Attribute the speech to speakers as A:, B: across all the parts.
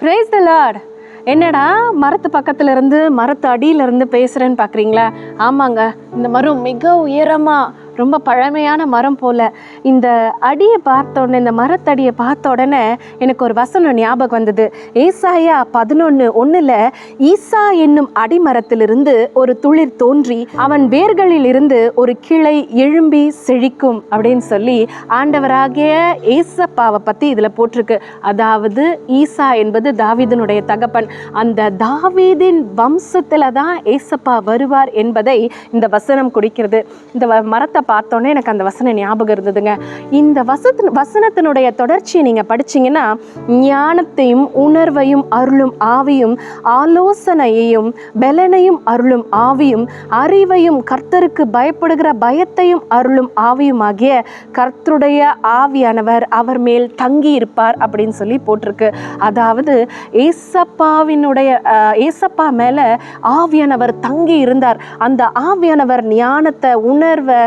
A: praise த Lord என்னடா மரத்து பக்கத்துல இருந்து மரத்து அடியில இருந்து பேசுறேன்னு பாக்குறீங்களா? ஆமாங்க இந்த மரம் மிக உயரமா ரொம்ப பழமையான மரம் போல். இந்த அடியை பார்த்த உடனே இந்த மரத்தடியை பார்த்த உடனே எனக்கு ஒரு வசனம் ஞாபகம் வந்தது. ஏசாயா பதினொன்று ஒன்றில் ஈசா என்னும் அடிமரத்திலிருந்து ஒரு துளிர் தோன்றி அவன் வேர்களில் இருந்து ஒரு கிளை எழும்பி செழிக்கும் அப்படின்னு சொல்லி ஆண்டவராகிய ஏசப்பாவை பற்றி இதில் போட்டிருக்கு. அதாவது ஈசா என்பது தாவிதனுடைய தகப்பன். அந்த தாவீதின் வம்சத்தில் தான் ஏசப்பா வருவார் என்பதை இந்த வசனம் குடிக்கிறது. இந்த வ- மரத்தை பார்த்தோன்னே எனக்கு அந்த வசனம் ஞாபகம் இருந்ததுங்க. இந்த வசத்து வசனத்தினுடைய தொடர்ச்சியை நீங்கள் படிச்சீங்கன்னா ஞானத்தையும் உணர்வையும் அருளும் ஆவியும் ஆலோசனையையும் பலனையும் அருளும் ஆவியும் அறிவையும் கர்த்தருக்கு பயப்படுகிற பயத்தையும் அருளும் ஆவியும் ஆகிய கர்த்தருடைய ஆவியானவர் அவர் மேல் தங்கி இருப்பார் அப்படின்னு சொல்லி போட்டிருக்கு. அதாவது ஏசப்பாவினுடைய ஏசப்பா மேலே ஆவியானவர் தங்கி இருந்தார் அந்த ஆவியானவர் ஞானத்தை உணர்வை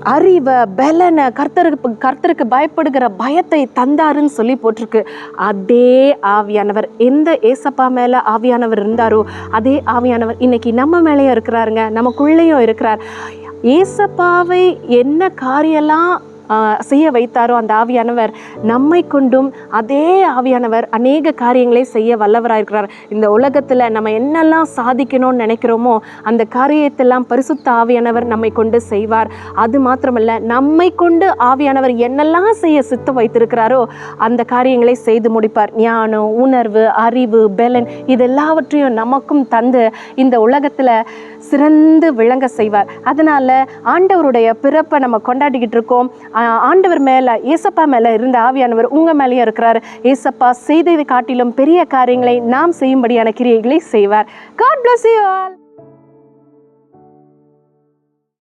A: அறிவை பலனை கர்த்தருக்கு கர்த்தருக்கு பயப்படுகிற பயத்தை தந்தாருன்னு சொல்லி போட்டிருக்கு. அதே ஆவியானவர். எந்த ஏசப்பா மேலே ஆவியானவர் இருந்தாரோ அதே ஆவியானவர் இன்னைக்கு நம்ம மேலேயும் இருக்கிறாருங்க. நமக்குள்ளேயும் இருக்கிறார். ஏசப்பாவை என்ன காரியெல்லாம் செய்ய வைத்தாரோ அந்த ஆவியானவர் நம்மை கொண்டும் அதே ஆவியானவர் அநேக காரியங்களை செய்ய வல்லவராக இருக்கிறார். இந்த உலகத்தில் நம்ம என்னெல்லாம் சாதிக்கணும்னு நினைக்கிறோமோ அந்த காரியத்தெல்லாம் பரிசுத்த ஆவியானவர் நம்மை கொண்டு செய்வார். அது மாத்திரமல்ல நம்மை கொண்டு ஆவியானவர் என்னெல்லாம் செய்ய சித்த வைத்திருக்கிறாரோ அந்த காரியங்களை செய்து முடிப்பார். ஞானம் உணர்வு அறிவு பலன் இதெல்லாவற்றையும் நமக்கும் தந்து இந்த உலகத்தில் சிறந்து விளங்க செய்வார். அதனால் ஆண்டவருடைய பிறப்பை நம்ம கொண்டாடிக்கிட்டு இருக்கோம். ஆண்டவர் மேலே ஏசப்பா மேலே இருந்த ஆவியானவர் உங்கள் மேலேயும் இருக்கிறார். ஏசப்பா செய்ததை காட்டிலும் பெரிய காரியங்களை நாம் செய்யும்படியான கிரியைகளை செய்வார். God bless you all